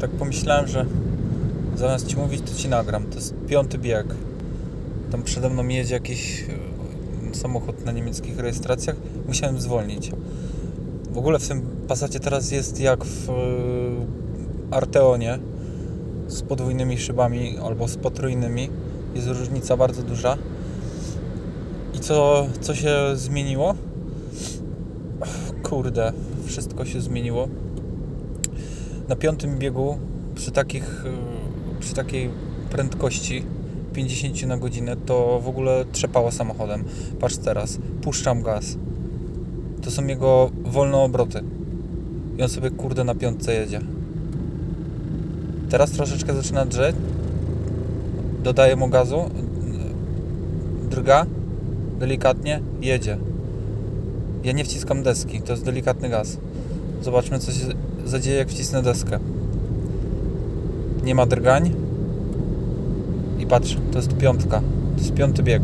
tak pomyślałem, że zamiast ci mówić, to ci nagram. To jest piąty bieg. Tam przede mną jedzie jakiś e, samochód na niemieckich rejestracjach. Musiałem zwolnić. W ogóle w tym Passacie teraz jest jak w e, Arteonie z podwójnymi szybami albo z potrójnymi. Jest różnica bardzo duża. I co, co się zmieniło? Kurde, wszystko się zmieniło. Na piątym biegu przy takich y, przy takiej prędkości 50 na godzinę to w ogóle trzepało samochodem. Patrz teraz, puszczam gaz. To są jego wolne obroty. I on sobie kurde na piątce jedzie. Teraz troszeczkę zaczyna drzeć. Dodaję mu gazu. Drga. Delikatnie. Jedzie. Ja nie wciskam deski. To jest delikatny gaz. Zobaczmy co się zadzieje jak wcisnę deskę. Nie ma drgań. I patrz, to jest piątka. To jest piąty bieg.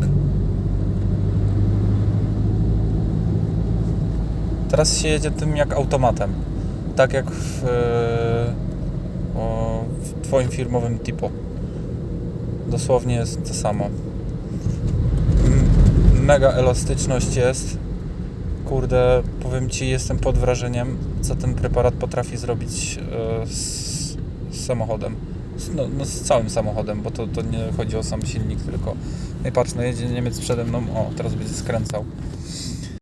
Teraz się jedzie tym jak automatem. Tak jak w, e, w Twoim firmowym typu. Dosłownie jest to samo. Mega elastyczność jest. Kurde, powiem Ci, jestem pod wrażeniem, co ten preparat potrafi zrobić e, z, samochodem. No, no, z całym samochodem, bo to, to nie chodzi o sam silnik, tylko. No i patrz, no jedzie Niemiec przede mną, o, teraz będzie skręcał.